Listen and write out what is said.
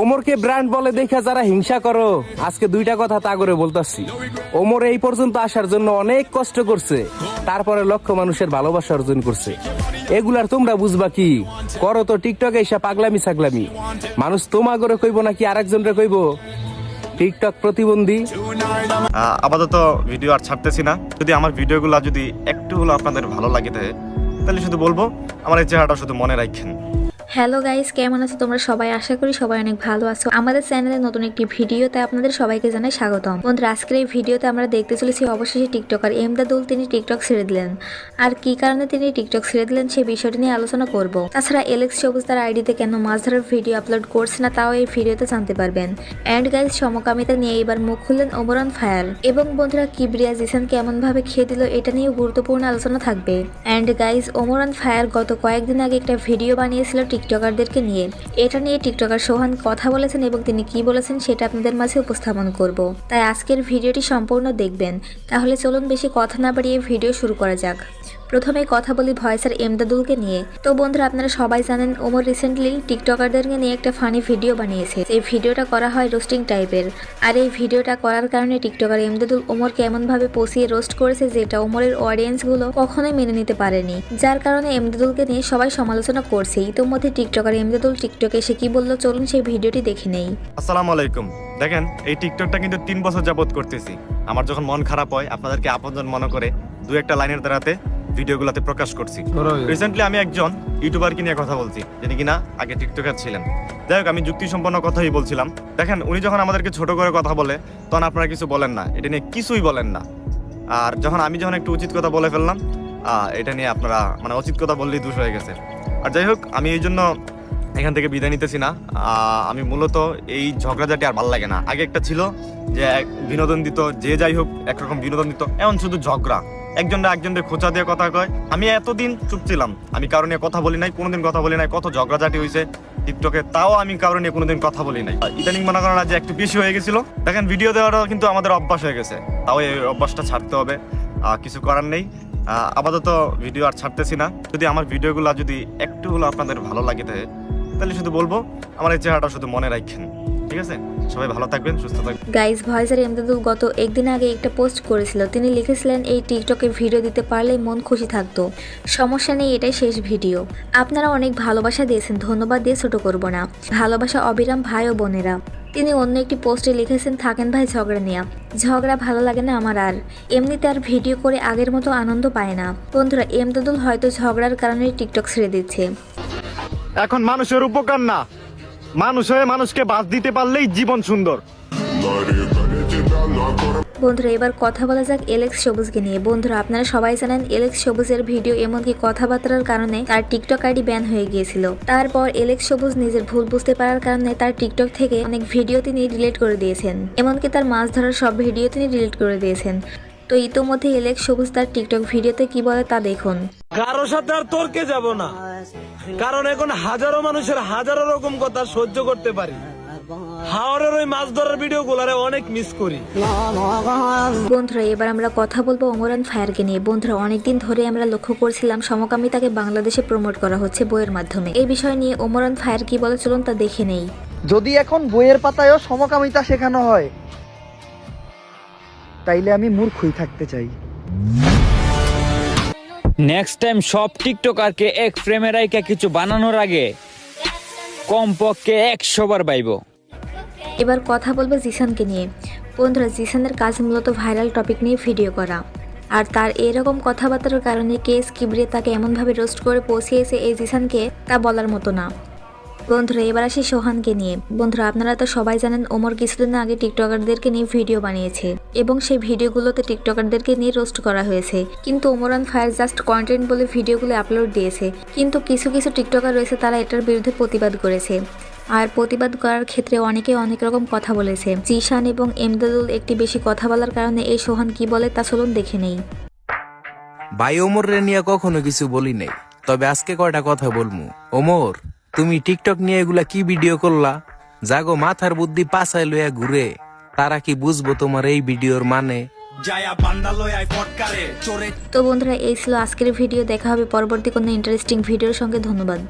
ওমরকে ব্র্যান্ড বলে দেখে যারা হিংসা করো আজকে দুইটা কথা তা করে বলতাছি। ওমর এই পর্যন্ত আসার জন্য অনেক কষ্ট করছে তারপরে লক্ষ মানুষের ভালোবাসা অর্জন করছে। এগুলার তোমরা বুঝবা কি? করো তো টিকটকে এসে পাগলামি ছাগলামি। মানুষ তোমা করে কইব নাকি আরেকজন রে কইব? টিকটক প্রতিবন্ধী। আপাতত ভিডিও আর ছাড়তেছি না। যদি আমার ভিডিওগুলো যদি একটু হলো আপনাদের ভালো লাগে তাহলে শুধু বলব আমার এই চেহারাটা শুধু মনে রাখেন। হ্যালো গাইস, কেমন আছো তোমরা? সবাই আশা করি সবাই অনেক ভালো আছো। আমাদের চ্যানেলে নতুন একটি ভিডিওতে আপনাদের সবাইকে জানাই স্বাগতম। বন্ধুরা, আজকের এই ভিডিওতে আমরা দেখতে চলেছি অবশেষে টিকটকার এমদাদুল, তিনি টিকটক ছেড়ে দিলেন। আর কি কারণে তিনি টিকটক ছেড়ে দিলেন সেই বিষয়টি নিয়ে আলোচনা করব। তাছাড়া এলেক্স সবুজ তার আইডিতে কেন মাছ ধরার ভিডিও আপলোড করছে না, তাও এই ভিডিওতে জানতে পারবেন। অ্যান্ড গাইস, সমকামিতা নিয়ে এবার মুখ খুললেন ওমরান ফায়ার এবং বন্ধুরা, কিবরিয়া জিসান কেমনভাবে খেয়ে দিল এটা নিয়ে গুরুত্বপূর্ণ আলোচনা থাকবে। অ্যান্ড গাইস, ওমরান ফায়ার গত কয়েকদিন আগে একটা ভিডিও বানিয়েছিল টিকটকারদেরকে নিয়ে। এটা নিয়ে টিকটকার সোহান কথা বলেছেন এবং তিনি কি বলেছেন সেটা আপনাদের মাঝে উপস্থাপন করব। তাই আজকের ভিডিওটি সম্পূর্ণ দেখবেন। তাহলে চলুন বেশি কথা না বাড়িয়ে ভিডিও শুরু করা যাক। প্রথমে কথা বলি ভয়েসার এমদাদুলকে নিয়ে। তো বন্ধুরা, আপনারা সবাই জানেন, ওমর রিসেন্টলি টিকটকারদেরকে নিয়ে একটা ফানি ভিডিও বানিয়েছে। এই ভিডিওটা করা হয় রোস্টিং টাইপের আর এই ভিডিওটা করার কারণে টিকটকার এমদাদুল ওমরকে এমনভাবে পচিয়ে রোস্ট করেছে যেটা ওমরের অডিয়েন্সগুলো কখনোই মেনে নিতে পারেনি। যার কারণে এমদাদুলকে নিয়ে সবাই সমালোচনা করছে। ইতোমধ্যে টিকটকার এমদাদুল টিকটকে এসে কি বলল চলুন সেই ভিডিওটি দেখে নেই। আসসালামু আলাইকুম। দেখেন, এই টিকটকটা কিন্তু তিন বছর যাবত করতেছি। আমার যখন মন খারাপ হয়, আপনাদেরকে আপনজন মনে করে দু একটা লাইনের দ্বারাতে ভিডিওগুলোতে প্রকাশ করছি। রিসেন্টলি আমি একজন ইউটিউবারকে নিয়ে কথা বলছি যিনি কিনা আগে টিকটকার ছিলেন। যাই হোক আমি যুক্তিসম্পন্ন কথাই বলছিলাম। দেখেন উনি যখন আমাদেরকে ছোট করে কথা বলে তখন আপনারা কিছু বলেন না। এটা নিয়ে কিছুই বলেন না। আর যখন আমি যখন একটু উচিত কথা বলে ফেললাম এটা নিয়ে আপনারা মানে উচিত কথা বললেই দোষ হয়ে গেছে। আর যাই হোক আমি এই জন্য এখান থেকে বিদায় নিতেছি না। আহ, আমি মূলত এই ঝগড়াঝাটি আর ভালো লাগে না। আগে একটা ছিল যে বিনোদন দিত যে যাই হোক একরকম বিনোদন দিত এমন শুধু ঝগড়া। একজনরা একজনের খোঁচা দিয়ে কথা কয়। আমি এতদিন চুপ ছিলাম। আমি কারও নিয়ে কথা বলি নাই, কোনোদিন কথা বলি নাই, কত ঝগড়াঝাটি হয়েছে টিকটকে, তাও আমি কারও নিয়ে কোনোদিন কথা বলি নাই। ইদানিং মনে করেন যে একটু বেশি হয়ে গেছিল। দেখেন ভিডিও দেওয়াটা কিন্তু আমাদের অভ্যাস হয়ে গেছে। তাও এই অভ্যাসটা ছাড়তে হবে। কিছু করার নেই। আপাতত ভিডিও আর ছাড়তেছি না। যদি আমার ভিডিওগুলো যদি একটু হলো আপনাদের ভালো লাগে তাহলে শুধু বলব, আমার এই চেহারাটা শুধু মনে রাখেন। ঠিক আছে? সবাই ভালো থাকবেন সুস্থ থাকবেন। গাইস ভয়েসের এমদাদুল গত একদিন আগে একটা পোস্ট করেছিল। তিনি লিখেছিলেন এই টিকটকে ভিডিও দিতে পারলেই মন খুশি থাকতো। সমস্যা নেই এটাই শেষ ভিডিও আপনারা অনেক ভালোবাসা দিয়েছেন ধন্যবাদ দিয়ে ছোট করব না। ভালোবাসা অবিরাম ভাই ও বোনেরা। তিনি অন্য একটি পোস্টে লিখেছেন থাকেন ভাই ঝগড়া নিয়ে। ঝগড়া ভালো লাগে না আমার আর। এমনিতে আর ভিডিও করে আগের মতো আনন্দ পায় না। বন্ধুরা এমদাদুল হয়তো ঝগড়ার কারণে টিকটক ছেড়ে দিচ্ছে। এখন মানুষের উপকার না। মানুষ হয়ে মানুষকে বাদ দিতে পারলেই জীবন সুন্দর। বন্ধুরা এবার কথা বলা যাক এলেক্স সবুজকে নিয়ে। বন্ধুরা আপনারা সবাই জানেন এলেক্স সবুজের ভিডিও এমনকি কথাবার্তার কারণে তার টিকটক আইডি ব্যান হয়ে গিয়েছিল। তারপর এলেক্স সবুজ নিজের ভুল বুঝতে পারার কারণে তার টিকটক থেকে অনেক ভিডিও তিনি ডিলিট করে দিয়েছেন। এমনকি তার মাছ ধরার সব ভিডিও তিনি ডিলিট করে দিয়েছেন। তো ইতোমধ্যে এলেক্স সবুজ তার টিকটক ভিডিওতে কি বলে তা দেখুন। কারও সাথে আর তর্কে যাব না? কারণ এখন হাজারো মানুষের হাজারো রকম কথা সহ্য করতে পারি। হাওড়ের ওই মাছ ধরার ভিডিও গুলারে অনেক মিস করি। বন্ধুরা এবার আমরা কথা বলব অমরান ফায়ারকে নিয়ে। বন্ধুরা অনেকদিন ধরে আমরা লক্ষ্য করছিলাম সমকামিতাকে বাংলাদেশে প্রমোট করা হচ্ছে বইয়ের মাধ্যমে। এই বিষয় নিয়ে ওমরান ফায়ার কি বলে চলুন তা দেখে নেই। যদি এখন বইয়ের পাতায়ও সমকামিতা শেখানো হয় তাইলে আমি মূর্খই থাকতে চাই। নেক্সট টাইম সব টিকটকারকে এক ফ্রেমে রাইকা কিছু বানানোর আগে কমপক্ষে একশো বার বাইব। এবার কথা বলব জিসানকে নিয়ে। বন্ধুরা, জিসানের কাজ মূলত ভাইরাল টপিক নিয়ে ভিডিও করা। আর তার এরকম কথাবার্তার কারণে কেস কিবরে তাকে এমনভাবে রোস্ট করে পৌঁছিয়েছে এই জিসানকে তা বলার মতো না। বন্ধুরা, এবার আসি সোহানকে নিয়ে। বন্ধুরা, আপনারা তো সবাই জানেন, ওমর কিছুদিন আগে টিকটকারদেরকে নিয়ে ভিডিও বানিয়েছে এবং সেই ভিডিওগুলোতে টিকটকারদেরকে নিয়ে রোস্ট করা হয়েছে। কিন্তু ওমরান ফায়ার জাস্ট কন্টেন্ট বলে ভিডিওগুলো আপলোড দিয়েছে। কিন্তু কিছু কিছু টিকটকার রয়েছে, তারা এটার বিরুদ্ধে প্রতিবাদ করেছে। আর প্রতিবাদ করার ক্ষেত্রে অনেকে অনেক রকম কথা বলেছে। জিশান এবং এমদাদুল একটি বেশি কথা বলার কারণে এই সোহান কি বলে তা চলুন দেখে নেই। ভাই, ওমর রে নিয়ে কখনো কিছু বলি নাই তবে আজকে কয়টা কথা বলমু? ওমর! তুমি টিকটক নিয়ে এগুলা কি ভিডিও করলা? জাগো মাথার বুদ্ধি পাছায় লইয়া ঘুরে। তারা কি বুঝব তোমার এই ভিডিওর মানে? তো বন্ধুরা এই ছিল আজকের ভিডিও। দেখা হবে পরবর্তী কোনো ইন্টারেস্টিং ভিডিওর সঙ্গে। ধন্যবাদ।